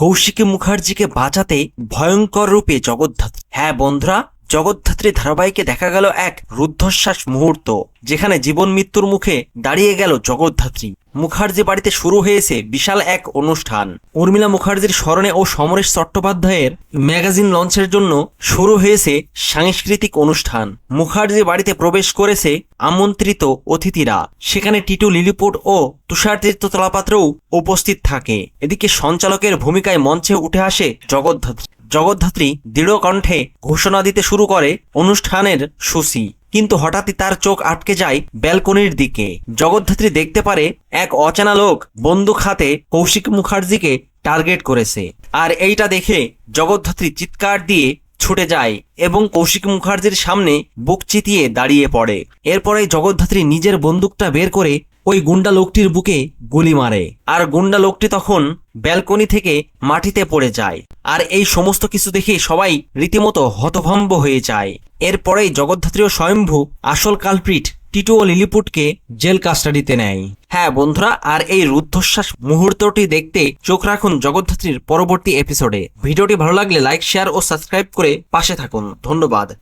কৌশিকী মুখার্জিকে বাঁচাতে ভয়ঙ্কর রূপে জগদ্ধাত্রী। হ্যাঁ বন্ধুরা জগদ্ধাত্রী ধারাবাহিকে দেখা গেল এক রুদ্ধশ্বাস মুহূর্ত, যেখানে জীবন মৃত্যুর মুখে দাঁড়িয়ে গেল জগদ্ধাত্রী। মুখার্জি বাড়িতে শুরু হয়েছে বিশাল এক অনুষ্ঠান। উর্মিলা মুখার্জির স্মরণে ও সমরেশ চট্টোপাধ্যায়ের ম্যাগাজিন লঞ্চের জন্য শুরু হয়েছে সাংস্কৃতিক অনুষ্ঠান। মুখার্জি বাড়িতে প্রবেশ করেছে আমন্ত্রিত অতিথিরা। সেখানে টিটু লিলিপুট ও তুষার তীর্থ তলাপাত্রও উপস্থিত থাকে। এদিকে সঞ্চালকের ভূমিকায় মঞ্চে উঠে আসে জগদ্ধাত্রী। জগদ্ধাত্রী দৃঢ় কণ্ঠে ঘোষণা দিতে শুরু করে অনুষ্ঠানের সূচি। কিন্তু হঠাৎই তার চোখ আটকে যায় ব্যালকনির দিকে। জগদ্ধাত্রী দেখতে পারে এক অচেনা লোক বন্দুক হাতে কৌশিক মুখার্জিকে টার্গেট করেছে। আর এইটা দেখে জগদ্ধাত্রী চিৎকার দিয়ে ছুটে যায় এবং কৌশিক মুখার্জির সামনে বুক চিতিয়ে দাঁড়িয়ে পড়ে। এরপরে জগদ্ধাত্রী নিজের বন্দুকটা বের করে ওই গুন্ডা লোকটির বুকে গুলি মারে। আর গুন্ডা লোকটি তখন ব্যালকনি থেকে মাটিতে পড়ে যায়। আর এই সমস্ত কিছু দেখে সবাই রীতিমতো হতভম্ব হয়ে যায়। এরপরেই জগদ্ধাত্রী স্বয়ম্ভু আসল কালপ্রিট টিটু ও লিলিপুটকে জেল কাস্টাডিতে নেয়। হ্যাঁ বন্ধুরা, আর এই রুদ্ধশ্বাস মুহূর্তটি দেখতে চোখ রাখুন জগদ্ধাত্রীর পরবর্তী এপিসোডে। ভিডিওটি ভালো লাগলে লাইক, শেয়ার ও সাবস্ক্রাইব করে পাশে থাকুন। ধন্যবাদ।